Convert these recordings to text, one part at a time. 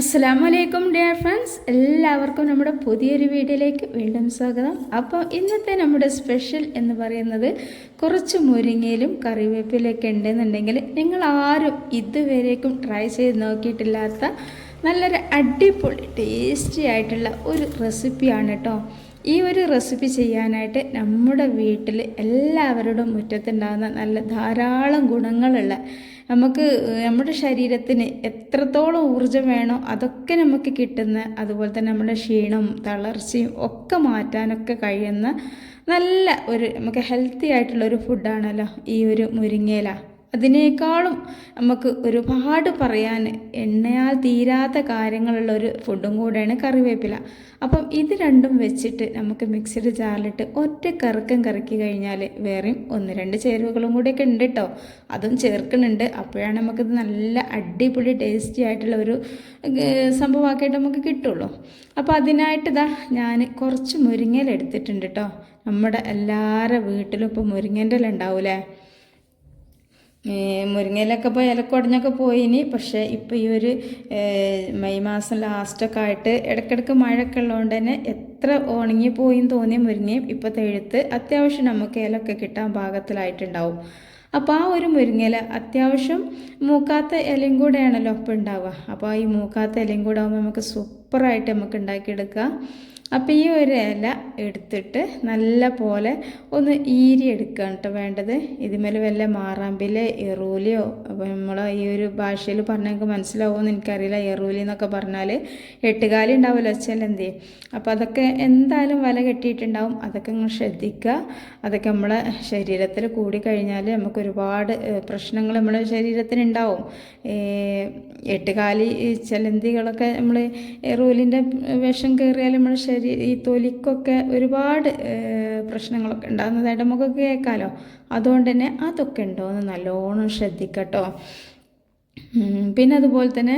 അസ്സാം വലൈക്കും dear friends. എല്ലാവർക്കും നമ്മുടെ പുതിയൊരു വീഡിയോയിലേക്ക് വീണ്ടും സ്വാഗതം. അപ്പോൾ ഇന്നത്തെ നമ്മുടെ സ്പെഷ്യൽ എന്ന് പറയുന്നത് കുറച്ച് മുരിങ്ങയിലും കറിവേപ്പിലൊക്കെ ഉണ്ടെന്നുണ്ടെങ്കിൽ നിങ്ങൾ ആരും ഇതുവരേക്കും ട്രൈ ചെയ്ത് നോക്കിയിട്ടില്ലാത്ത നല്ലൊരു അടിപൊളി ടേസ്റ്റി ആയിട്ടുള്ള ഒരു റെസിപ്പിയാണ് കേട്ടോ. ഈ ഒരു റെസിപ്പി ചെയ്യാനായിട്ട് നമ്മുടെ വീട്ടിൽ എല്ലാവരുടെ മുറ്റത്തുണ്ടാകുന്ന നല്ല ധാരാളം ഗുണങ്ങളുള്ള നമുക്ക് നമ്മുടെ ശരീരത്തിന് എത്രത്തോളം ഊർജം വേണോ അതൊക്കെ നമുക്ക് കിട്ടുന്ന അതുപോലെ തന്നെ നമ്മുടെ ക്ഷീണവും തളർച്ചയും ഒക്കെ മാറ്റാനൊക്കെ കഴിയുന്ന നല്ല ഒരു നമുക്ക് ഹെൽത്തി ആയിട്ടുള്ള ഒരു ഫുഡാണല്ലോ ഈ ഒരു മുരിങ്ങയില. അതിനേക്കാളും നമുക്ക് ഒരുപാട് പറയാൻ എണ്ണയാൽ തീരാത്ത കാര്യങ്ങളുള്ള ഒരു ഫുഡും കൂടെയാണ് കറിവേപ്പില. അപ്പം ഇത് രണ്ടും വെച്ചിട്ട് നമുക്ക് മിക്സിഡ് ജാറിലിട്ട് ഒറ്റ കറക്കം കറക്കി കഴിഞ്ഞാൽ വേറെയും ഒന്ന് രണ്ട് ചേരുവകളും കൂടെയൊക്കെ ഉണ്ട് കേട്ടോ അതും ചേർക്കുന്നുണ്ട്. അപ്പോഴാണ് നമുക്കിത് നല്ല അടിപൊളി ടേസ്റ്റി ആയിട്ടുള്ള ഒരു സംഭവമാക്കിയിട്ട് നമുക്ക് കിട്ടുള്ളൂ. അപ്പോൾ അതിനായിട്ട് ഇതാ ഞാൻ കുറച്ച് മുരിങ്ങയിലെടുത്തിട്ടുണ്ട് കേട്ടോ നമ്മുടെ എല്ലാവരുടെ വീട്ടിലും ഇപ്പോൾ മുരിങ്ങന്റെ ഉണ്ടാവൂലേ? മുരിങ്ങയിലൊക്കെ ഇപ്പോൾ ഇലക്കൊടഞ്ഞൊക്കെ പോയിനി. പക്ഷേ ഇപ്പോൾ ഈ ഒരു മെയ് മാസം ലാസ്റ്റൊക്കെ ആയിട്ട് ഇടയ്ക്കിടയ്ക്ക് മഴയൊക്കെ ഉള്ളതുകൊണ്ട് തന്നെ എത്ര ഉണങ്ങി പോയിന്ന് തോന്നിയ മുരിങ്ങയും ഇപ്പോൾ തെഴുത്ത് അത്യാവശ്യം നമുക്ക് ഇലൊക്കെ കിട്ടാൻ പാകത്തിലായിട്ടുണ്ടാവും. അപ്പോൾ ആ ഒരു മുരിങ്ങയില അത്യാവശ്യം മൂക്കാത്ത ഇലയും കൂടെയാണല്ലോ ഒപ്പം ഉണ്ടാവുക. അപ്പോൾ ഈ മൂക്കാത്ത ഇലയും കൂടെ ആകുമ്പോൾ നമുക്ക് സൂപ്പറായിട്ട് നമുക്ക് ഉണ്ടാക്കിയെടുക്കാം. അപ്പോൾ ഈ ഒരു ഇല എടുത്തിട്ട് നല്ല പോലെ ഒന്ന് ഈരി എടുക്കുകയാണ് കേട്ടോ വേണ്ടത്. ഇതിമേൽ വല്ല മാറാമ്പിലെ എറൂലിയോ അപ്പോൾ നമ്മൾ ഈ ഒരു ഭാഷയിൽ പറഞ്ഞാൽ നിങ്ങൾക്ക് മനസ്സിലാവുമെന്ന് എനിക്കറിയില്ല. എറൂലി എന്നൊക്കെ പറഞ്ഞാൽ എട്ടുകാലി ഉണ്ടാവുമല്ലോ ചെലന്തി അപ്പോൾ അതൊക്കെ എന്തായാലും വല കെട്ടിയിട്ടുണ്ടാവും. അതൊക്കെ നിങ്ങൾ ശ്രദ്ധിക്കുക. അതൊക്കെ നമ്മളെ ശരീരത്തിൽ കൂടി കഴിഞ്ഞാൽ നമുക്ക് ഒരുപാട് പ്രശ്നങ്ങൾ നമ്മുടെ ശരീരത്തിന് ഉണ്ടാവും. എട്ടുകാലി ചെലന്തികളൊക്കെ നമ്മൾ എറൂലിന്റെ വിഷം കയറിയാൽ നമ്മുടെ ശരീരം ഈ തൊലിക്കൊക്കെ ഒരുപാട് പ്രശ്നങ്ങളൊക്കെ ഉണ്ടാകുന്നതായിട്ട് നമുക്കൊക്കെ കേൾക്കാമല്ലോ അതുകൊണ്ട് തന്നെ അതൊക്കെ ഉണ്ടോ എന്ന് നല്ലോണം ശ്രദ്ധിക്കട്ടോ. പിന്നെ അതുപോലെ തന്നെ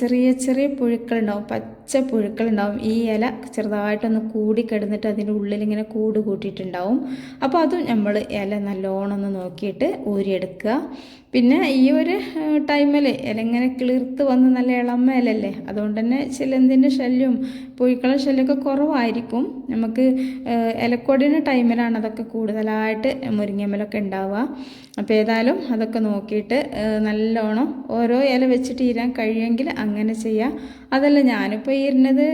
ചെറിയ ചെറിയ പുഴുക്കളുണ്ടാവും പച്ച പുഴുക്കളുണ്ടാവും. ഈ ഇല ചെറുതായിട്ടൊന്ന് കൂടി കിടന്നിട്ട് അതിന്റെ ഉള്ളിൽ ഇങ്ങനെ കൂട് കൂട്ടിയിട്ടുണ്ടാവും. അപ്പോൾ അതും നമ്മൾ ഇല നല്ലോണം ഒന്ന് നോക്കിയിട്ട് ഊരിയെടുക്കുക. പിന്നെ ഈ ഒരു ടൈമിൽ ഇല ഇങ്ങനെ കിളിർത്ത് വന്ന് നല്ല ഇളമ്മ ഇലല്ലേ അതുകൊണ്ട് തന്നെ ചിലന്തിന്റെ ശല്യവും പുഴുക്കളുടെ ശല്യമൊക്കെ കുറവായിരിക്കും. നമുക്ക് ഇലക്കൊടിന്റെ ടൈമിലാണ് അതൊക്കെ കൂടുതലായിട്ട് മുരിങ്ങമ്മലൊക്കെ ഉണ്ടാവുക. അപ്പോൾ ഏതായാലും അതൊക്കെ നോക്കിയിട്ട് നല്ലോണം ഓരോ ഇല വെച്ചിട്ട് ഇരാൻ കഴിയുമെങ്കിൽ അങ്ങനെ ചെയ്യാം. അതല്ല ഞാനിപ്പോൾ ഇരുന്നത്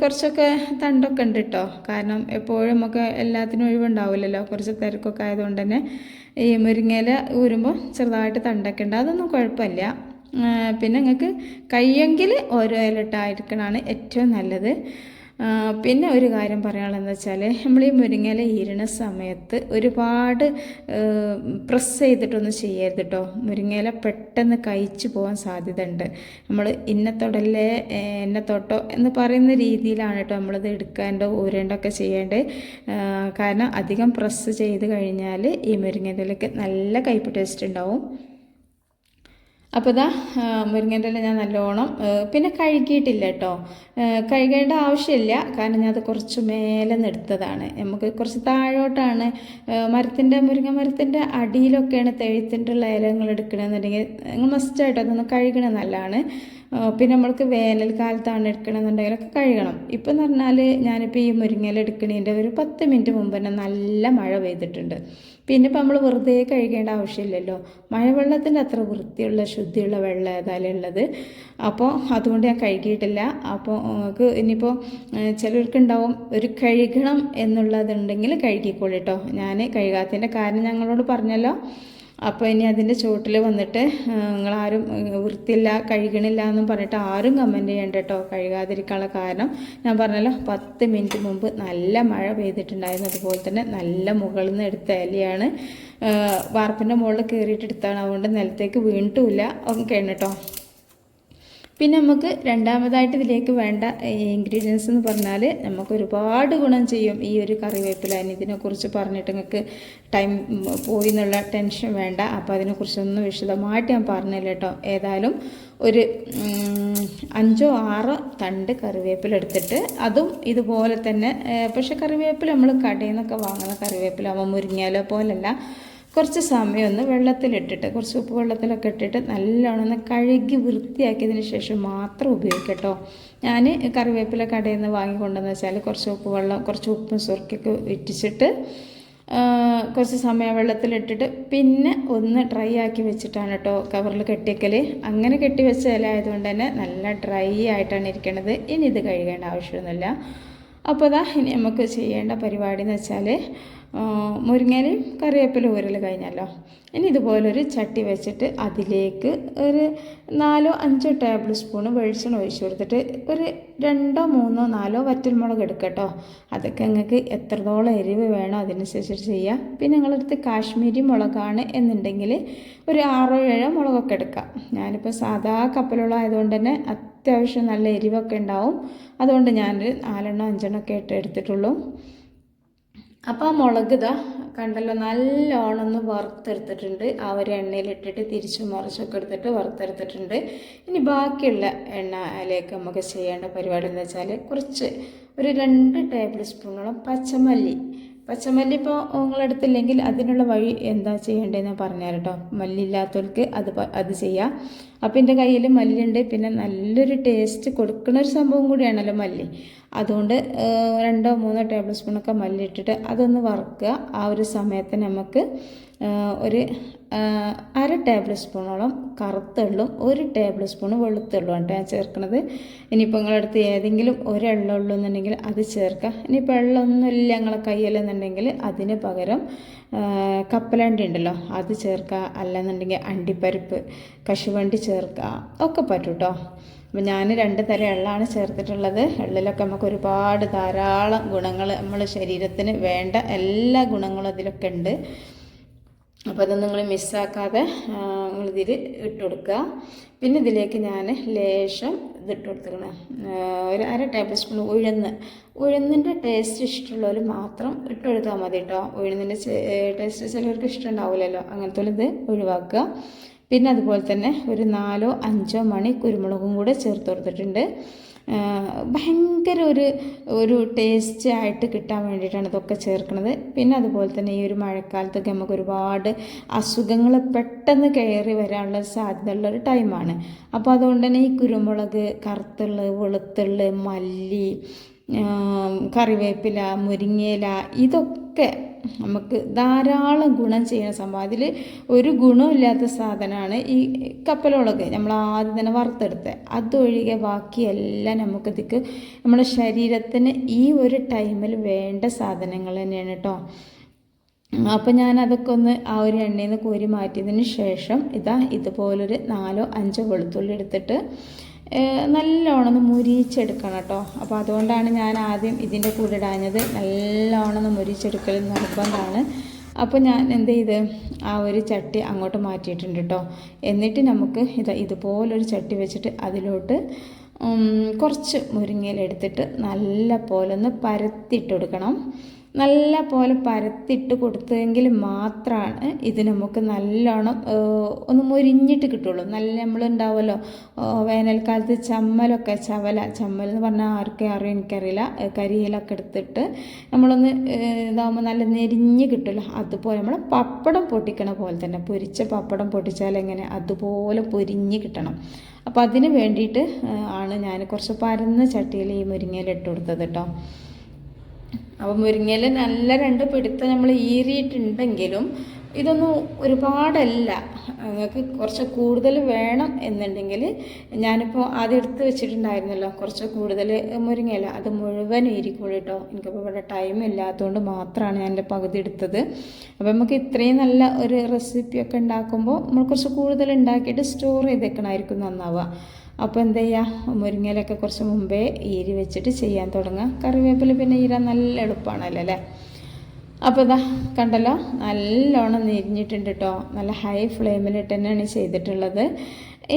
കുറച്ചൊക്കെ തണ്ടൊക്കെ ഉണ്ട് കേട്ടോ കാരണം എപ്പോഴും നമുക്ക് എല്ലാത്തിനും ഒഴിവുണ്ടാവില്ലല്ലോ. കുറച്ച് തിരക്കൊക്കെ ആയതുകൊണ്ട് തന്നെ ഈ മുരിങ്ങയില ഊരുമ്പോൾ ചെറുതായിട്ട് തണ്ടൊക്കെ ഉണ്ട്. അതൊന്നും കുഴപ്പമില്ല. പിന്നെ നിങ്ങൾക്ക് കയ്യെങ്കിൽ ഓരോ ഇലട്ടായിരിക്കണമാണ് ഏറ്റവും നല്ലത്. പിന്നെ ഒരു കാര്യം പറയാനുള്ളതെന്ന് വെച്ചാൽ നമ്മൾ ഈ മുരിങ്ങയില ഈരണ സമയത്ത് ഒരുപാട് പ്രസ് ചെയ്തിട്ടൊന്നും ചെയ്യരുത് കേട്ടോ മുരിങ്ങയില പെട്ടെന്ന് കഴിച്ചു പോകാൻ സാധ്യത ഉണ്ട് നമ്മൾ ഇന്നത്തൊടല്ലേ എന്നത്തോട്ടോ എന്ന് പറയുന്ന രീതിയിലാണ് കേട്ടോ നമ്മളിത് എടുക്കാണ്ടോ ഊരേണ്ടോ ഒക്കെ ചെയ്യേണ്ടത് കാരണം അധികം പ്രസ് ചെയ്ത് കഴിഞ്ഞാൽ ഈ മുരിങ്ങയിലേക്ക് നല്ല കയ്പ് ടേസ്റ്റ് ഉണ്ടാവും. അപ്പോൾ ഇതാ മുരിങ്ങന്റെ ഞാൻ നല്ലോണം പിന്നെ കഴുകിയിട്ടില്ല കേട്ടോ കഴുകേണ്ട ആവശ്യമില്ല. കാരണം ഞാൻ അത് കുറച്ച് മേലെ എടുത്തതാണ് നമുക്ക് കുറച്ച് താഴോട്ടാണ് മരത്തിന്റെ മുരിങ്ങ മരത്തിന്റെ അടിയിലൊക്കെയാണ് തെഴുത്തിന്റെ ഉള്ള ഇലങ്ങൾ എടുക്കണമെന്നുണ്ടെങ്കിൽ നിങ്ങൾ മസ്റ്റായിട്ട് അതൊന്ന് കഴുകണത് നല്ലതാണ്. പിന്നെ നമ്മൾക്ക് വേനൽക്കാലത്താണ് എടുക്കണമെന്നുണ്ടെങ്കിലൊക്കെ കഴുകണം. ഇപ്പം എന്ന് പറഞ്ഞാൽ ഞാനിപ്പോൾ ഈ മുരിങ്ങയില എടുക്കണതിന്റെ ഒരു പത്ത് മിനിറ്റ് മുമ്പ് തന്നെ നല്ല മഴ പെയ്തിട്ടുണ്ട്. പിന്നെ ഇപ്പം നമ്മൾ വെറുതെ കഴുകേണ്ട ആവശ്യമില്ലല്ലോ. മഴവെള്ളത്തിന്റെ അത്ര വൃത്തിയുള്ള ശുദ്ധിയുള്ള വെള്ളം ഏതായാലും ഉള്ളത്. അപ്പോൾ അതുകൊണ്ട് ഞാൻ കഴുകിയിട്ടില്ല. അപ്പോൾ നമുക്ക് ഇനിയിപ്പോൾ ചിലർക്കുണ്ടാവും ഒരു കഴുകണം എന്നുള്ളതുണ്ടെങ്കിൽ കഴുകിക്കോളിട്ടോ ഞാൻ കഴുകാത്തതിന്റെ കാരണം ഞങ്ങളോട് പറഞ്ഞല്ലോ. അപ്പോൾ ഇനി അതിന്റെ ചുവട്ടിൽ വന്നിട്ട് നിങ്ങളാരും വൃത്തിയില്ല കഴുകണില്ല എന്നും പറഞ്ഞിട്ട് ആരും കമന്റ് ചെയ്യണ്ട കേട്ടോ കഴുകാതിരിക്കാനുള്ള കാരണം ഞാൻ പറഞ്ഞല്ലോ പത്ത് മിനിറ്റ് മുമ്പ് നല്ല മഴ പെയ്തിട്ടുണ്ടായിരുന്നു. അതുപോലെ തന്നെ നല്ല മുകളിൽ നിന്ന് എടുത്ത ഇലയാണ് വാർപ്പിന്റെ മുകളിൽ കയറിയിട്ട് എടുത്താണ്. അതുകൊണ്ട് നിലത്തേക്ക് വീണിട്ടുമില്ല ഒക്കെ കേട്ടോ പിന്നെ നമുക്ക് രണ്ടാമതായിട്ട് ഇതിലേക്ക് വേണ്ട ഇൻഗ്രീഡിയൻസ് എന്ന് പറഞ്ഞാൽ നമുക്ക് ഒരുപാട് ഗുണം ചെയ്യും ഈ ഒരു കറിവേപ്പില. ഇതിനെക്കുറിച്ച് പറഞ്ഞിട്ട് നിങ്ങൾക്ക് ടൈം പോയി എന്നുള്ള ടെൻഷൻ വേണ്ട. അപ്പോൾ അതിനെക്കുറിച്ചൊന്നും വിശദമായിട്ട് ഞാൻ പറഞ്ഞില്ല കേട്ടോ ഏതായാലും ഒരു അഞ്ചോ ആറോ തണ്ട് കറിവേപ്പില എടുത്തിട്ട് അതും ഇതുപോലെ തന്നെ പക്ഷേ കറിവേപ്പില നമ്മൾ കടയിൽ നിന്നൊക്കെ വാങ്ങുന്ന കറിവേപ്പില ആകുമ്പോൾ മുരിങ്ങയില പോലല്ല. കുറച്ച് സമയം ഒന്ന് വെള്ളത്തിലിട്ടിട്ട് കുറച്ച് ഉപ്പ് വെള്ളത്തിലൊക്കെ ഇട്ടിട്ട് നല്ലോണം ഒന്ന് കഴുകി വൃത്തിയാക്കിയതിന് ശേഷം മാത്രം ഉപയോഗിക്കട്ടോ ഞാൻ കറിവേപ്പില കടയിൽ നിന്ന് വാങ്ങിക്കൊണ്ടെന്ന് വെച്ചാൽ കുറച്ച് ഉപ്പ് വെള്ളം കുറച്ച് ഉപ്പും സുർക്കൊക്കെ ഇറ്റിച്ചിട്ട് കുറച്ച് സമയം വെള്ളത്തിലിട്ടിട്ട് പിന്നെ ഒന്ന് ഡ്രൈ ആക്കി വെച്ചിട്ടാണ് കേട്ടോ കവറിൽ കെട്ടിക്കൽ അങ്ങനെ കെട്ടി വെച്ച ഇല ആയതുകൊണ്ട് തന്നെ നല്ല ഡ്രൈ ആയിട്ടാണ് ഇരിക്കുന്നത് ഇനി ഇത് കഴുകേണ്ട ആവശ്യമൊന്നുമില്ല. അപ്പോൾ അതാ ഇനി നമുക്ക് ചെയ്യേണ്ട പരിപാടി എന്ന് വെച്ചാൽ മുരിങ്ങയിലയും കറിവേപ്പില ഊരൽ കഴിഞ്ഞല്ലോ. ഇനി ഇതുപോലൊരു ചട്ടി വെച്ചിട്ട് അതിലേക്ക് ഒരു നാലോ അഞ്ചോ ടേബിൾ സ്പൂണ് വെളിച്ചെണ്ണ ഒഴിച്ചു കൊടുത്തിട്ട് ഒരു രണ്ടോ മൂന്നോ നാലോ വറ്റൽമുളക് എടുക്കട്ടോ. അതൊക്കെ നിങ്ങൾക്ക് എത്രത്തോളം എരിവ് വേണോ അതിനനുസരിച്ചിട്ട് ചെയ്യുക പിന്നെ നിങ്ങളടുത്ത് കാശ്മീരി മുളകാണ് എന്നുണ്ടെങ്കിൽ ഒരു ആറോ ഏഴോ മുളകൊക്കെ എടുക്കാം. ഞാനിപ്പോൾ സാധാ കപ്പലുള്ള ആയതുകൊണ്ട് തന്നെ അത്യാവശ്യം നല്ല എരിവൊക്കെ ഉണ്ടാവും. അതുകൊണ്ട് ഞാനൊരു നാലെണ്ണോ അഞ്ചെണ്ണോ ഒക്കെ ഇട്ട് എടുത്തിട്ടുള്ളൂ. അപ്പോൾ ആ മുളക് ഇതാ കണ്ടല്ലോ നല്ലോണം ഒന്ന് വറുത്തെടുത്തിട്ടുണ്ട്. ആ ഒരു എണ്ണയിലിട്ടിട്ട് തിരിച്ച് മറിച്ചൊക്കെ എടുത്തിട്ട് വറുത്തെടുത്തിട്ടുണ്ട്. ഇനി ബാക്കിയുള്ള എണ്ണയിലേക്ക് നമുക്ക് ചെയ്യേണ്ട പരിപാടി എന്ന് വെച്ചാൽ കുറച്ച് ഒരു രണ്ട് ടേബിൾ സ്പൂണോളം പച്ചമല്ലി പച്ചമല്ലി ഇപ്പോൾ നിങ്ങളടുത്തില്ലെങ്കിൽ അതിനുള്ള വഴി എന്താ ചെയ്യേണ്ടതെന്ന് പറഞ്ഞുതരാം കേട്ടോ. മല്ലി ഇല്ലാത്തവർക്ക് അത് അത് ചെയ്യാം. അപ്പം എന്റെ കയ്യിൽ മല്ലിയുണ്ട്. പിന്നെ നല്ലൊരു ടേസ്റ്റ് കൊടുക്കുന്ന ഒരു സംഭവം കൂടിയാണല്ലോ മല്ലി. അതുകൊണ്ട് രണ്ടോ മൂന്നോ ടേബിൾ സ്പൂണൊക്കെ മല്ലി ഇട്ടിട്ട് അതൊന്ന് വറുക്കുക. ആ ഒരു സമയത്ത് നമുക്ക് ഒരു അര ടേബിൾ സ്പൂണോളം കറുത്തെള്ളും ഒരു ടേബിൾ സ്പൂൺ വെളുത്തുള്ളും കേട്ടോ ഞാൻ ചേർക്കുന്നത്. ഇനിയിപ്പോൾ നിങ്ങളടുത്ത് ഏതെങ്കിലും ഒരു എള്ളുള്ളൂ എന്നുണ്ടെങ്കിൽ അത് ചേർക്കുക. ഇനിയിപ്പോൾ എള്ളൊന്നുമില്ല ഞങ്ങളെ കയ്യിലെന്നുണ്ടെങ്കിൽ അതിന് പകരം കപ്പലണ്ടി ഉണ്ടല്ലോ അത് ചേർക്കുക. അല്ലെന്നുണ്ടെങ്കിൽ അണ്ടിപ്പരിപ്പ് കശുവണ്ടി ചേർക്കുക. ഒക്കെ പറ്റും കേട്ടോ. അപ്പോൾ ഞാൻ രണ്ട് തരം എള്ളാണ് ചേർത്തിട്ടുള്ളത്. എള്ളിലൊക്കെ നമുക്ക് ഒരുപാട് ധാരാളം ഗുണങ്ങൾ നമ്മുടെ ശരീരത്തിന് വേണ്ട എല്ലാ ഗുണങ്ങളും അതിലൊക്കെ ഉണ്ട്. അപ്പോൾ അത് നിങ്ങൾ മിസ്സാക്കാതെ നിങ്ങളിതിൽ ഇട്ട് കൊടുക്കുക പിന്നെ ഇതിലേക്ക് ഞാൻ ലേശം ഇതിട്ട് കൊടുത്തിരിക്കണം. ഒരു അര ടേബിൾ സ്പൂൺ ഉഴുന്ന്. ഉഴുന്നിന്റെ ടേസ്റ്റ് ഇഷ്ടമുള്ളവർ മാത്രം ഇട്ട് കൊടുത്താൽ മതി കേട്ടോ. ഉഴുന്നിന്റെ ടേസ്റ്റ് ചിലവർക്ക് ഇഷ്ടമുണ്ടാവില്ലല്ലോ. അങ്ങനത്തെ ഇത് ഒഴിവാക്കുക. പിന്നെ അതുപോലെ തന്നെ ഒരു നാലോ അഞ്ചോ മണി കുരുമുളകും കൂടെ ചേർത്ത് കൊടുത്തിട്ടുണ്ട്. ഭയങ്കര ഒരു ഒരു ടേസ്റ്റ് ആയിട്ട് കിട്ടാൻ വേണ്ടിയിട്ടാണ് ഇതൊക്കെ ചേർക്കുന്നത്. പിന്നെ അതുപോലെ തന്നെ ഈ ഒരു മഴക്കാലത്തൊക്കെ നമുക്ക് ഒരുപാട് അസുഖങ്ങൾ പെട്ടെന്ന് കയറി വരാനുള്ള സാധ്യതയുള്ള ഒരു ടൈമാണ് അപ്പോൾ അതുകൊണ്ട് തന്നെ ഈ കുരുമുളക് കറുത്തുള്ളു വെളുത്തുള്ള് മല്ലി കറിവേപ്പില മുരിങ്ങയില ഇതൊക്കെ നമുക്ക് ധാരാളം ഗുണം ചെയ്യുന്ന സംഭവം. അതിൽ ഒരു ഗുണമില്ലാത്ത സാധനമാണ് ഈ കപ്പലുകളൊക്കെ നമ്മൾ ആദ്യം തന്നെ വറുത്തെടുത്ത്. അതൊഴികെ ബാക്കിയെല്ലാം നമുക്ക് ഇതിക്ക് നമ്മുടെ ശരീരത്തിന് ഈ ഒരു ടൈമിൽ വേണ്ട സാധനങ്ങൾ തന്നെയാണ് കേട്ടോ അപ്പോൾ ഞാൻ അതൊക്കെ ഒന്ന് ആ ഒരു എണ്ണയിൽ നിന്ന് കോരി മാറ്റിയതിന് ശേഷം ഇതാ ഇതുപോലൊരു നാലോ അഞ്ചോ വെളുത്തുള്ളി എടുത്തിട്ട് നല്ലോണം ഒന്ന് മുരിച്ചെടുക്കണം കേട്ടോ. അപ്പോൾ അതുകൊണ്ടാണ് ഞാൻ ആദ്യം ഇതിന്റെ കൂടെ ഇടാഞ്ഞത്. നല്ലോണം ഒന്ന് മുരിച്ചെടുക്കൽ നിർബന്ധമാണ്. അപ്പോൾ ഞാൻ എന്ത് ചെയ്ത്? ആ ഒരു ചട്ടി അങ്ങോട്ട് മാറ്റിയിട്ടുണ്ട് കേട്ടോ. എന്നിട്ട് നമുക്ക് ഇത് ഇതുപോലൊരു ചട്ടി വെച്ചിട്ട് അതിലോട്ട് കുറച്ച് മുരിങ്ങയില എടുത്തിട്ട് നല്ല പോലെ ഒന്ന് പരത്തിയിട്ട് കൊടുക്കണം. നല്ല പോലെ പരത്തിട്ട് കൊടുത്തെങ്കിൽ മാത്രമാണ് ഇത് നമുക്ക് നല്ലോണം ഒന്ന് മുരിഞ്ഞിട്ട് കിട്ടുള്ളൂ. നല്ല നമ്മളുണ്ടാവുമല്ലോ വേനൽക്കാലത്ത് ചമ്മലൊക്കെ ചവല ചമ്മൽ എന്ന് പറഞ്ഞാൽ ആർക്കും അറിയും എനിക്കറിയില്ല. കരിയിലൊക്കെ എടുത്തിട്ട് നമ്മളൊന്ന് ഇതാകുമ്പോൾ നല്ല നെരിഞ്ഞ് കിട്ടുമല്ലോ. അതുപോലെ നമ്മൾ പപ്പടം പൊട്ടിക്കണ പോലെ തന്നെ പൊരിച്ച പപ്പടം പൊട്ടിച്ചാൽ എങ്ങനെ അതുപോലെ പൊരിഞ്ഞ് കിട്ടണം. അപ്പോൾ അതിന് വേണ്ടിയിട്ട് ആണ് ഞാൻ കുറച്ച് പരന്ന ചട്ടിയിൽ ഈ മുരിങ്ങയിൽ ഇട്ട് കൊടുത്തത് കേട്ടോ. അപ്പോൾ മുരിങ്ങയിൽ നല്ല രണ്ട് പിടുത്തം നമ്മൾ ഈറിയിട്ടുണ്ടെങ്കിലും ഇതൊന്നും ഒരുപാടല്ല. നിങ്ങൾക്ക് കുറച്ച് കൂടുതൽ വേണം എന്നുണ്ടെങ്കിൽ ഞാനിപ്പോൾ ആദ്യം എടുത്ത് വെച്ചിട്ടുണ്ടായിരുന്നല്ലോ കുറച്ച് കൂടുതൽ മുരിങ്ങയില. അത് മുഴുവൻ ഇരിക്കുള്ളൂ കേട്ടോ എനിക്കിപ്പോൾ ഇവിടെ ടൈം ഇല്ലാത്തതുകൊണ്ട് മാത്രമാണ് ഞാൻ എന്റെ പകുതി എടുത്തത്. അപ്പോൾ നമുക്ക് ഇത്രയും നല്ല ഒരു റെസിപ്പിയൊക്കെ ഉണ്ടാക്കുമ്പോൾ നമ്മൾ കുറച്ച് കൂടുതൽ ഉണ്ടാക്കിയിട്ട് സ്റ്റോർ ചെയ്തേക്കണമായിരിക്കും നന്നാവുക. അപ്പോൾ എന്ത് ചെയ്യുക മുരിങ്ങയിലൊക്കെ കുറച്ച് മുമ്പേ ഈരി വെച്ചിട്ട് ചെയ്യാൻ തുടങ്ങുക കറിവേപ്പില പിന്നെ ഈരാൻ നല്ല എളുപ്പമാണല്ലോ അല്ലേ? അപ്പോൾ ഇതാ കണ്ടല്ലോ നല്ലോണം നിരിഞ്ഞിട്ടുണ്ട് കേട്ടോ നല്ല ഹൈ ഫ്ലെയിമിലിട്ട് തന്നെയാണ് ചെയ്തിട്ടുള്ളത്.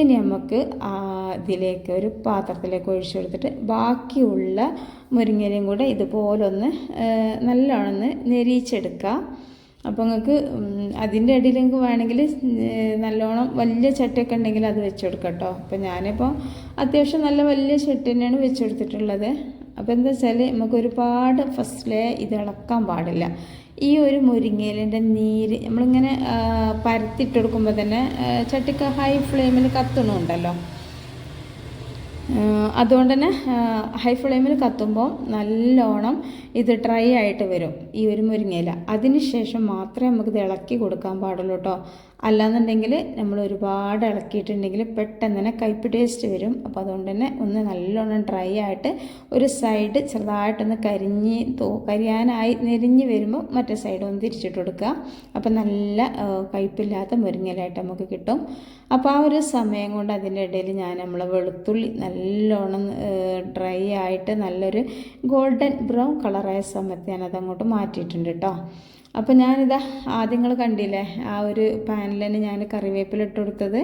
ഇനി നമുക്ക് ഇതിലേക്ക് ഒരു പാത്രത്തിലേക്ക് ഒഴിച്ചു കൊടുത്തിട്ട് ബാക്കിയുള്ള മുരിങ്ങയിലയും കൂടെ ഇതുപോലൊന്ന് നല്ലോണം നെരിയിച്ചെടുക്കുക അപ്പോൾ നിങ്ങൾക്ക് അതിന്റെ ഇടയിൽ നിങ്ങൾക്ക് വേണമെങ്കിൽ നല്ലോണം വലിയ ചട്ടിയൊക്കെ ഉണ്ടെങ്കിൽ അത് വെച്ച് കൊടുക്കാം കേട്ടോ. അപ്പോൾ ഞാനിപ്പോൾ അത്യാവശ്യം നല്ല വലിയ ചട്ടി തന്നെയാണ് വെച്ച് കൊടുത്തിട്ടുള്ളത്. അപ്പോൾ എന്താ വെച്ചാൽ നമുക്ക് ഒരുപാട് ഫസ്റ്റിലെ ഇത് ഇളക്കാൻ പാടില്ല. ഈ ഒരു മുരിങ്ങയിലിന്റെ നീര് നമ്മളിങ്ങനെ പരത്തിട്ടെടുക്കുമ്പോൾ തന്നെ ചട്ടിക്ക് ഹൈ ഫ്ലെയിമിൽ കത്തണമുണ്ടല്ലോ അതുകൊണ്ട് തന്നെ ഹൈ ഫ്ലെയിമിൽ കത്തുമ്പോൾ നല്ലോണം ഇത് ഡ്രൈ ആയിട്ട് വരും ഈ ഒരു മുരിങ്ങയില. അതിന് ശേഷം മാത്രമേ നമുക്ക് ഇളക്കി കൊടുക്കാൻ പാടുള്ളൂ കേട്ടോ അല്ലാന്നുണ്ടെങ്കിൽ നമ്മൾ ഒരുപാട് ഇളക്കിയിട്ടുണ്ടെങ്കിൽ പെട്ടെന്ന് തന്നെ കയ്പ് ടേസ്റ്റ് വരും. അപ്പോൾ അതുകൊണ്ട് തന്നെ ഒന്ന് നല്ലോണം ഡ്രൈ ആയിട്ട് ഒരു സൈഡ് ചെറുതായിട്ടൊന്ന് കരിഞ്ഞ് തോ കരിയാനായി നെരിഞ്ഞ് വരുമ്പോൾ മറ്റേ സൈഡ് ഒന്ന് തിരിച്ചിട്ട് കൊടുക്കുക. അപ്പോൾ നല്ല കയ്പ്പില്ലാത്ത കയ്പില്ലാത്ത മുരിങ്ങയിലായിട്ട് നമുക്ക് കിട്ടും. അപ്പോൾ ആ ഒരു സമയം കൊണ്ട് അതിന്റെ ഇടയിൽ ഞാൻ നമ്മളെ വെളുത്തുള്ളി നല്ലോണം ഡ്രൈ ആയിട്ട് നല്ലൊരു ഗോൾഡൻ ബ്രൗൺ കളറായ സമയത്ത് ഞാനത് അങ്ങോട്ട് മാറ്റിയിട്ടുണ്ട് കേട്ടോ. അപ്പോൾ ഞാനിതാ ആദ്യം നിങ്ങൾ കണ്ടില്ലേ? ആ ഒരു പാനിൽ തന്നെ ഞാൻ കറിവേപ്പില ഇട്ട് കൊടുത്തത്.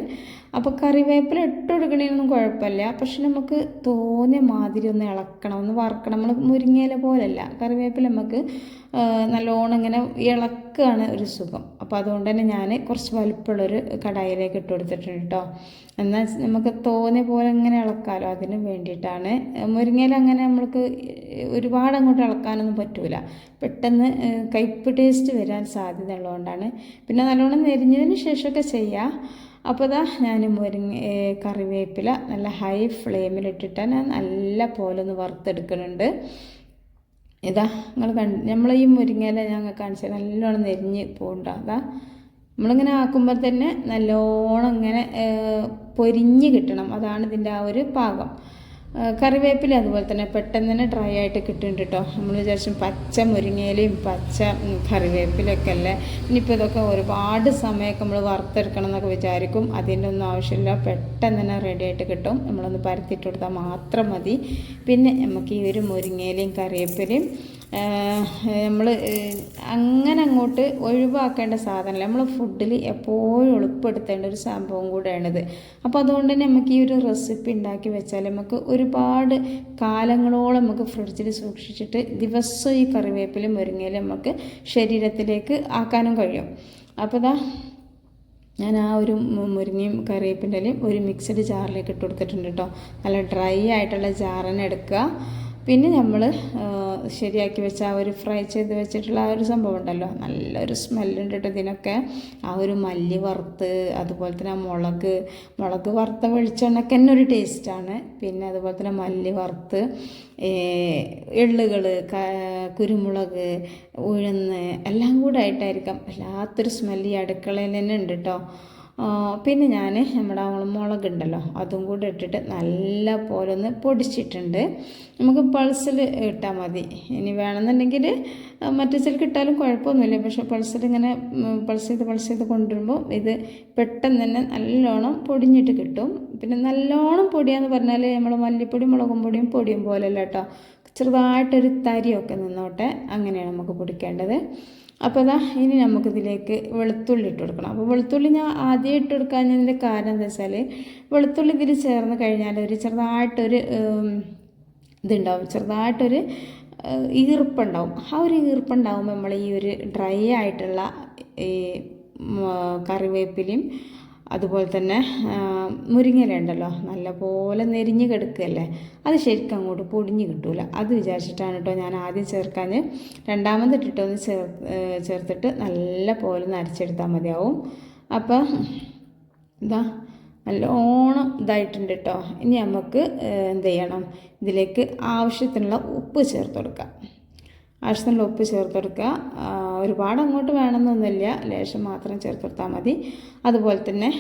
അപ്പോൾ കറിവേപ്പില ഇട്ട് കൊടുക്കണേനൊന്നും കുഴപ്പമില്ല. പക്ഷെ നമുക്ക് തോന്നിയ മാതിരി ഒന്ന് ഇളക്കണം ഒന്ന് വറക്കണം. നമ്മൾ മുരിങ്ങയില പോലല്ല. കറിവേപ്പില നമുക്ക് നല്ലോണം ഇങ്ങനെ ഇളക്കുകയാണ് ഒരു സുഖം. അപ്പോൾ അതുകൊണ്ട് തന്നെ ഞാൻ കുറച്ച് വലിപ്പമുള്ളൊരു കടായിലേക്ക് ഇട്ട് കൊടുത്തിട്ടുണ്ട് കേട്ടോ എന്നാൽ നമുക്ക് തോന്നിയ പോലെ ഇങ്ങനെ ഇളക്കാമല്ലോ അതിന് വേണ്ടിയിട്ടാണ്. മുരിങ്ങയിൽ അങ്ങനെ നമ്മൾക്ക് ഒരുപാട് അങ്ങോട്ട് ഇളക്കാനൊന്നും പറ്റൂല. പെട്ടെന്ന് കയ്പ്പ് ടേസ്റ്റ് വരാൻ സാധ്യത ഉള്ളതുകൊണ്ടാണ് പിന്നെ നല്ലോണം നെരിഞ്ഞതിന് ശേഷമൊക്കെ ചെയ്യാം. അപ്പോൾ ഇതാ ഞാൻ മുരിങ്ങ കറിവേപ്പില നല്ല ഹൈ ഫ്ലെയിമിലിട്ടിട്ട് ഞാൻ നല്ല പോലെ ഒന്ന് വറുത്തെടുക്കുന്നുണ്ട്. ഇതാ നിങ്ങൾ കണ്ട് നമ്മൾ ഈ മുരിങ്ങയില ഞങ്ങൾ കാണിച്ച നല്ലോണം നെരിഞ്ഞ് പോകണ്ട അതാ നമ്മളിങ്ങനെ ആക്കുമ്പോൾ തന്നെ നല്ലോണം ഇങ്ങനെ പൊരിഞ്ഞ് കിട്ടണം. അതാണ് ഇതിന്റെ ആ ഒരു പാകം. കറിവേപ്പില അതുപോലെ തന്നെ പെട്ടെന്ന് തന്നെ ഡ്രൈ ആയിട്ട് കിട്ടുന്നുണ്ട് കേട്ടോ നമ്മൾ വിചാരിച്ചും പച്ച മുരിങ്ങയിലയും പച്ച കറിവേപ്പിലൊക്കെ അല്ലേ? ഇനിയിപ്പോൾ ഇതൊക്കെ ഒരുപാട് സമയമൊക്കെ നമ്മൾ വറുത്തെടുക്കണം എന്നൊക്കെ വിചാരിക്കും. അതിന്റെ ഒന്നും ആവശ്യമില്ല. പെട്ടെന്ന് തന്നെ റെഡി ആയിട്ട് കിട്ടും. നമ്മളൊന്ന് പരത്തിയിട്ട് കൊടുത്താൽ മാത്രം മതി. പിന്നെ നമുക്ക് ഈ ഒരു മുരിങ്ങയിലയും കറിവേപ്പിലയും നമ്മൾ അങ്ങനെ അങ്ങോട്ട് ഒഴിവാക്കേണ്ട സാധനമല്ല. നമ്മൾ ഫുഡിൽ എപ്പോഴും എളുപ്പപ്പെടുത്തേണ്ട ഒരു സംഭവം കൂടെയാണിത്. അപ്പോൾ അതുകൊണ്ട് തന്നെ നമുക്ക് ഈ ഒരു റെസിപ്പി ഉണ്ടാക്കി വെച്ചാൽ നമുക്ക് ഒരുപാട് കാലങ്ങളോളം നമുക്ക് ഫ്രിഡ്ജിൽ സൂക്ഷിച്ചിട്ട് ദിവസവും ഈ കറിവേപ്പിലും മുരിങ്ങയിലും നമുക്ക് ശരീരത്തിലേക്ക് ആക്കാനും കഴിയും. അപ്പോൾ ദാ ഞാൻ ആ ഒരു മുരിങ്ങയും കറിവേപ്പിന്റെ ഒരു മിക്സഡ് ജാറിലേക്ക് ഇട്ട് കൊടുത്തിട്ടുണ്ട് കേട്ടോ നല്ല ഡ്രൈ ആയിട്ടുള്ള തന്നെ എടുക്കുക. പിന്നെ നമ്മൾ ശരിയാക്കി വെച്ച ആ ഒരു ഫ്രൈ ചെയ്ത് വെച്ചിട്ടുള്ള ആ ഒരു സംഭവം ഉണ്ടല്ലോ. നല്ലൊരു സ്മെല്ലുണ്ട് ഇതിനൊക്കെ ആ ഒരു മല്ലി വറുത്ത് അതുപോലെ തന്നെ മുളക് മുളക് വറുത്ത വെളിച്ചെണ്ണയ്ക്ക് തന്നെ ഒരു ടേസ്റ്റാണ് പിന്നെ അതുപോലെ തന്നെ മല്ലി വറുത്ത് എള്ളുകൾ കുരുമുളക് ഉഴുന്ന് എല്ലാം കൂടെ ആയിട്ടായിരിക്കാം. വല്ലാത്തൊരു സ്മെല്ല് ഈ അടുക്കളയിൽ തന്നെ ഉണ്ട് കേട്ടോ പിന്നെ ഞാൻ നമ്മുടെ മുളക് ഉണ്ടല്ലോ അതും കൂടെ ഇട്ടിട്ട് നല്ല പോലെ ഒന്ന് പൊടിച്ചിട്ടുണ്ട്. നമുക്ക് പൾസിൽ ഇട്ടാൽ മതി. ഇനി വേണമെന്നുണ്ടെങ്കിൽ മറ്റു ചിലക്ക് ഇട്ടാലും കുഴപ്പമൊന്നുമില്ല. പക്ഷേ പൾസിൽ ഇങ്ങനെ പൾസ് ചെയ്ത് പൾസ് ചെയ്ത് കൊണ്ടുവരുമ്പോൾ ഇത് പെട്ടെന്ന് തന്നെ നല്ലോണം പൊടിഞ്ഞിട്ട് കിട്ടും. പിന്നെ നല്ലോണം പൊടിയാന്ന് പറഞ്ഞാൽ നമ്മൾ മല്ലിപ്പൊടി മുളകും പൊടിയും പൊടിയും പോലെയല്ല കേട്ടോ. ചെറുതായിട്ടൊരു തരിയൊക്കെ നിന്നോട്ടെ. അങ്ങനെയാണ് നമുക്ക് പൊടിക്കേണ്ടത്. അപ്പോൾ അതാ ഇനി നമുക്കിതിലേക്ക് വെളുത്തുള്ളി ഇട്ട് കൊടുക്കണം. അപ്പോൾ വെളുത്തുള്ളി ഞാൻ ആദ്യം ഇട്ട് കൊടുക്കാഞ്ഞതിന്റെ കാരണം എന്താ വെച്ചാൽ വെളുത്തുള്ളി ഇതിൽ ചേർന്ന് കഴിഞ്ഞാൽ ഒരു ചെറുതായിട്ടൊരു ഇതുണ്ടാവും. ചെറുതായിട്ടൊരു ഈർപ്പുണ്ടാവും. ആ ഒരു ഈർപ്പുണ്ടാവുമ്പോൾ നമ്മൾ ഈ ഒരു ഡ്രൈ ആയിട്ടുള്ള ഈ കറിവേപ്പിലയും അതുപോലെ തന്നെ മുരിങ്ങല ഉണ്ടല്ലോ നല്ലപോലെ നെരിഞ്ഞ് കിടക്കുകയല്ലേ? അത് ശരിക്കും അങ്ങോട്ട് പൊടിഞ്ഞ് കിട്ടൂല. അത് വിചാരിച്ചിട്ടാണ് കേട്ടോ ഞാൻ ആദ്യം ചേർക്കാൻ രണ്ടാമത് ഇട്ടിട്ടൊന്ന് ചേർ ചേർത്തിട്ട് നല്ല പോലെ ഒന്ന് അരച്ചെടുത്താൽ മതിയാവും. അപ്പം ഇതാ നല്ലോണം ഇതായിട്ടുണ്ട് കേട്ടോ. ഇനി നമുക്ക് എന്ത് ചെയ്യണം? ഇതിലേക്ക് ആവശ്യത്തിനുള്ള ഉപ്പ് ചേർത്ത് കൊടുക്കാം. ആവശ്യത്തിനുള്ള ഉപ്പ് ചേർത്തെടുക്കുക. ഒരുപാട് അങ്ങോട്ട് വേണമെന്നൊന്നുമില്ല. ലേശം മാത്രം ചേർത്തെടുത്താൽ മതി. അതുപോലെ തന്നെ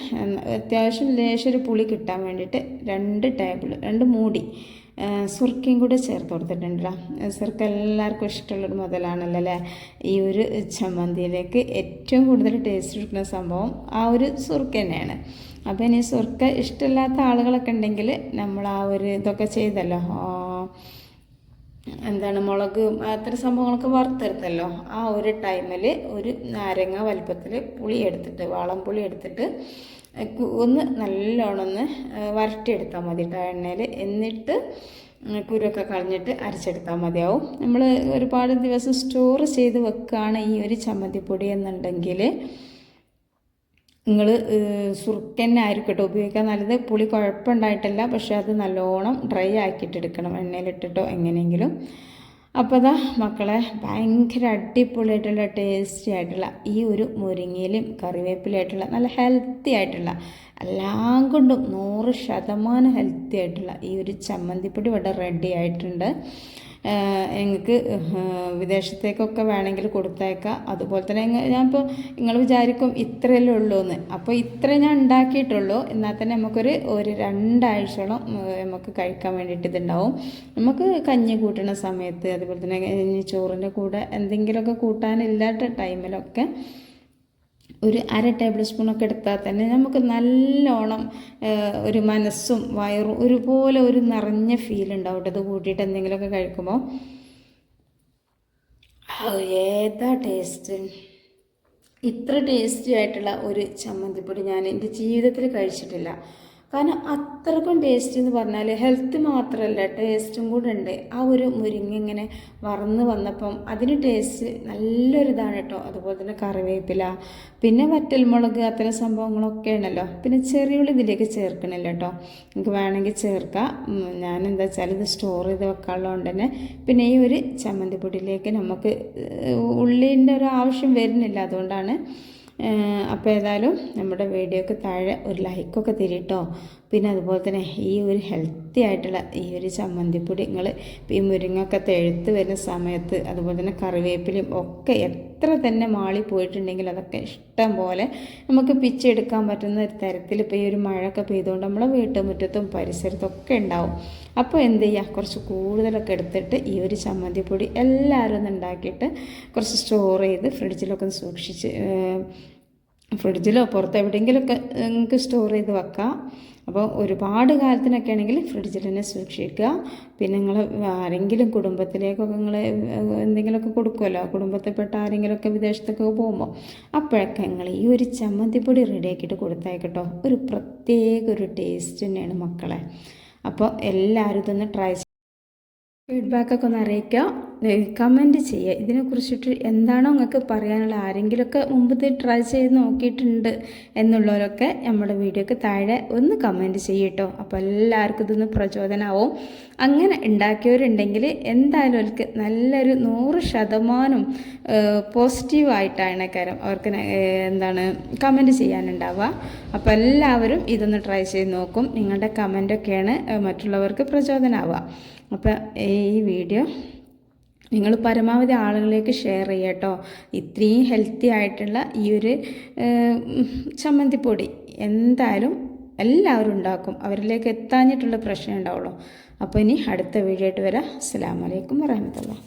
അത്യാവശ്യം ലേശം ഒരു പുളി കിട്ടാൻ വേണ്ടിയിട്ട് രണ്ട് ടേബിൾ രണ്ട് മൂടി സുർക്കയും കൂടെ ചേർത്ത് കൊടുത്തിട്ടുണ്ടല്ലോ. സുർക്ക എല്ലാവർക്കും ഇഷ്ടമുള്ളൊരു മുതലാണല്ലോ അല്ലേ? ഈ ഒരു ചമ്മന്തിയിലേക്ക് ഏറ്റവും കൂടുതൽ ടേസ്റ്റ് കിട്ടുന്ന സംഭവം ആ ഒരു സുർക്ക തന്നെയാണ്. അപ്പോൾ ഇനി സുർക്ക ഇഷ്ടമില്ലാത്ത ആളുകളൊക്കെ ഉണ്ടെങ്കിൽ നമ്മൾ ആ ഒരു ഇതൊക്കെ ചെയ്തല്ലോ. എന്താണ് മുളക് അത്തരം സംഭവങ്ങളൊക്കെ വറുത്തെടുത്തല്ലോ. ആ ഒരു ടൈമിൽ ഒരു നാരങ്ങ വലിപ്പത്തിൽ പുളി എടുത്തിട്ട് വാളം പുളി എടുത്തിട്ട് ഒന്ന് നല്ലോണം ഒന്ന് വരട്ടിയെടുത്താൽ മതി കേട്ടോ എണ്ണയിൽ എന്നിട്ട് കുരുവൊക്കെ കളഞ്ഞിട്ട് അരച്ചെടുത്താൽ മതിയാവും. നമ്മൾ ഒരുപാട് ദിവസം സ്റ്റോർ ചെയ്ത് വെക്കുകയാണ് ഈ ഒരു ചമ്മന്തിപ്പൊടി എന്നുണ്ടെങ്കിൽ നിങ്ങൾ ആയിരിക്കും കേട്ടോ ഉപയോഗിക്കാൻ. നല്ലത് പുളി കുഴപ്പമുണ്ടായിട്ടല്ല പക്ഷേ അത് നല്ലോണം ഡ്രൈ ആക്കിയിട്ടെടുക്കണം. എണ്ണയിലിട്ടിട്ടോ എങ്ങനെയെങ്കിലും. അപ്പോൾ അതാ മക്കളെ ഭയങ്കര അടിപൊളിയായിട്ടുള്ള ടേസ്റ്റി ആയിട്ടുള്ള ഈ ഒരു മുരിങ്ങയിലും കറിവേപ്പിലായിട്ടുള്ള നല്ല ഹെൽത്തി ആയിട്ടുള്ള എല്ലാം കൊണ്ടും നൂറ് ശതമാനം ഹെൽത്തി ആയിട്ടുള്ള ഈ ഒരു ചമ്മന്തിപ്പൊടി ഇവിടെ റെഡി ആയിട്ടുണ്ട്. നിങ്ങൾക്ക് വിദേശത്തേക്കൊക്കെ വേണമെങ്കിൽ കൊടുത്തേക്കാം. അതുപോലെ തന്നെ ഞാനിപ്പോൾ നിങ്ങൾ വിചാരിക്കും ഇത്രയല്ലേ ഉള്ളൂ എന്ന് അപ്പോൾ ഇത്ര ഞാൻ ഉണ്ടാക്കിയിട്ടുള്ളൂ. എന്നാൽ തന്നെ നമുക്കൊരു ഒരു രണ്ടാഴ്ചയോളം നമുക്ക് കഴിക്കാൻ വേണ്ടിയിട്ട് ഇതുണ്ടാവും. നമുക്ക് കഞ്ഞി കൂട്ടുന്ന സമയത്ത് അതുപോലെ തന്നെ ചോറിന്റെ കൂടെ എന്തെങ്കിലുമൊക്കെ കൂട്ടാനില്ലാത്ത ടൈമിലൊക്കെ ഒരു അര ടേബിൾ സ്പൂണൊക്കെ എടുത്താൽ തന്നെ നമുക്ക് നല്ലോണം ഒരു മനസ്സും വയറും ഒരുപോലെ ഒരു നിറഞ്ഞ ഫീൽ ഉണ്ടാവും ഇത് കൂട്ടിയിട്ട് എന്തെങ്കിലുമൊക്കെ കഴിക്കുമ്പോൾ. ഏതാ ടേസ്റ്റ് ഇത്ര ടേസ്റ്റി ആയിട്ടുള്ള ഒരു ചമ്മന്തിപ്പൊടി ഞാൻ എന്റെ ജീവിതത്തിൽ കഴിച്ചിട്ടില്ല. കാരണം അത്രക്കും ടേസ്റ്റ് എന്ന് പറഞ്ഞാൽ ഹെൽത്ത് മാത്രമല്ല ടേസ്റ്റും കൂടെ ഉണ്ട്. ആ ഒരു മുരിങ്ങ ഇങ്ങനെ വറന്ന് വന്നപ്പം അതിന് ടേസ്റ്റ് നല്ലൊരു ഇതാണ് കേട്ടോ അതുപോലെ തന്നെ കറിവേപ്പില പിന്നെ വറ്റൽമുളക് അത്തരം സംഭവങ്ങളൊക്കെ ഉണ്ടല്ലോ പിന്നെ ചെറിയുള്ളി ഇതിലേക്ക് ചേർക്കണില്ല കേട്ടോ നിങ്ങൾക്ക് വേണമെങ്കിൽ ചേർക്കാം. ഞാൻ എന്താ വെച്ചാൽ ഇത് സ്റ്റോർ ചെയ്ത് വെക്കാനുള്ളതുകൊണ്ട് തന്നെ പിന്നെ ഈ ഒരു ചമ്മന്തിപ്പൊടിയിലേക്ക് നമുക്ക് ഉള്ളിന്റെ ഒരു ആവശ്യം വരുന്നില്ല. അതുകൊണ്ടാണ് അപ്പോൾ ഏതായാലും നമ്മുടെ വീഡിയോക്ക് താഴെ ഒരു ലൈക്കൊക്കെ തരിട്ടോ പിന്നെ അതുപോലെ തന്നെ ഈ ഒരു ഹെൽത്തി ആയിട്ടുള്ള ഈ ഒരു ചമ്മന്തിപ്പൊടി നിങ്ങൾ ഈ മുരിങ്ങൊക്കെ തെഴുത്ത് വരുന്ന സമയത്ത് അതുപോലെ തന്നെ കറിവേപ്പിലയും ഒക്കെ എത്ര തന്നെ മാളി പോയിട്ടുണ്ടെങ്കിൽ അതൊക്കെ ഇഷ്ടം പോലെ നമുക്ക് പിച്ചെടുക്കാൻ പറ്റുന്ന ഒരു തരത്തിൽ ഇപ്പോൾ ഈ ഒരു മഴയൊക്കെ പെയ്തുകൊണ്ട് നമ്മളെ വീട്ടുമുറ്റത്തും പരിസരത്തൊക്കെ ഉണ്ടാവും. അപ്പോൾ എന്ത് ചെയ്യുക കുറച്ച് കൂടുതലൊക്കെ എടുത്തിട്ട് ഈ ഒരു ചമ്മന്തിപ്പൊടി എല്ലാവരും ഒന്ന് ഉണ്ടാക്കിയിട്ട് കുറച്ച് സ്റ്റോർ ചെയ്ത് ഫ്രിഡ്ജിലൊക്കെ സൂക്ഷിച്ച് ഫ്രിഡ്ജിലോ പുറത്ത് എവിടെയെങ്കിലുമൊക്കെ നിങ്ങൾക്ക് സ്റ്റോർ ചെയ്ത് വെക്കാം. അപ്പോൾ ഒരുപാട് കാലത്തിനൊക്കെ ആണെങ്കിൽ ഫ്രിഡ്ജിൽ തന്നെ സൂക്ഷിക്കുക. പിന്നെ നിങ്ങൾ ആരെങ്കിലും കുടുംബത്തിലേക്കൊക്കെ നിങ്ങൾ എന്തെങ്കിലുമൊക്കെ കൊടുക്കുമല്ലോ? കുടുംബത്തിൽപ്പെട്ട ആരെങ്കിലുമൊക്കെ വിദേശത്തൊക്കെ പോകുമ്പോൾ അപ്പോഴൊക്കെ നിങ്ങൾ ഈ ഒരു ചമ്മന്തിപ്പൊടി റെഡിയാക്കിയിട്ട് കൊടുത്തായിക്കട്ടോ. ഒരു പ്രത്യേക ഒരു ടേസ്റ്റ് തന്നെയാണ് മക്കളെ. അപ്പോൾ എല്ലാവരും ഇതൊന്ന് ട്രൈ ഫീഡ്ബാക്കൊക്കെ ഒന്ന് അറിയിക്കുക. കമന്റ് ചെയ്യുക. ഇതിനെക്കുറിച്ചിട്ട് എന്താണോ നിങ്ങൾക്ക് പറയാനുള്ള ആരെങ്കിലുമൊക്കെ മുമ്പ് ട്രൈ ചെയ്ത് നോക്കിയിട്ടുണ്ട് എന്നുള്ളവരൊക്കെ നമ്മുടെ വീഡിയോക്ക് താഴെ ഒന്ന് കമന്റ് ചെയ്യട്ടോ അപ്പോൾ എല്ലാവർക്കും ഇതൊന്ന് പ്രചോദനമാവും അങ്ങനെ ഉണ്ടാക്കിയവരുണ്ടെങ്കിൽ എന്തായാലും അവർക്ക് നല്ലൊരു നൂറ് ശതമാനം പോസിറ്റീവായിട്ടാണ് കാര്യം അവർക്ക് എന്താണ് കമന്റ് ചെയ്യാനുണ്ടാവുക. അപ്പോൾ എല്ലാവരും ഇതൊന്ന് ട്രൈ ചെയ്ത് നോക്കും. നിങ്ങളുടെ കമന്റൊക്കെയാണ് മറ്റുള്ളവർക്ക് പ്രചോദനമാവുക അപ്പോൾ ഈ വീഡിയോ നിങ്ങൾ പരമാവധി ആളുകളിലേക്ക് ഷെയർ ചെയ്യുക കേട്ടോ. ഇത്രയും ഹെൽത്തി ആയിട്ടുള്ള ഈ ഒരു ചമ്മന്തിപ്പൊടി എന്തായാലും എല്ലാവരും ഉണ്ടാക്കും. അവരിലേക്ക് എത്താഞ്ഞിട്ടുള്ള പ്രശ്നം ഉണ്ടാവുള്ളൂ. അപ്പോൾ ഇനി അടുത്ത വീഡിയോ ആയിട്ട് വരാം. അസ്സാം വലൈക്കും വരഹമത്തുള്ള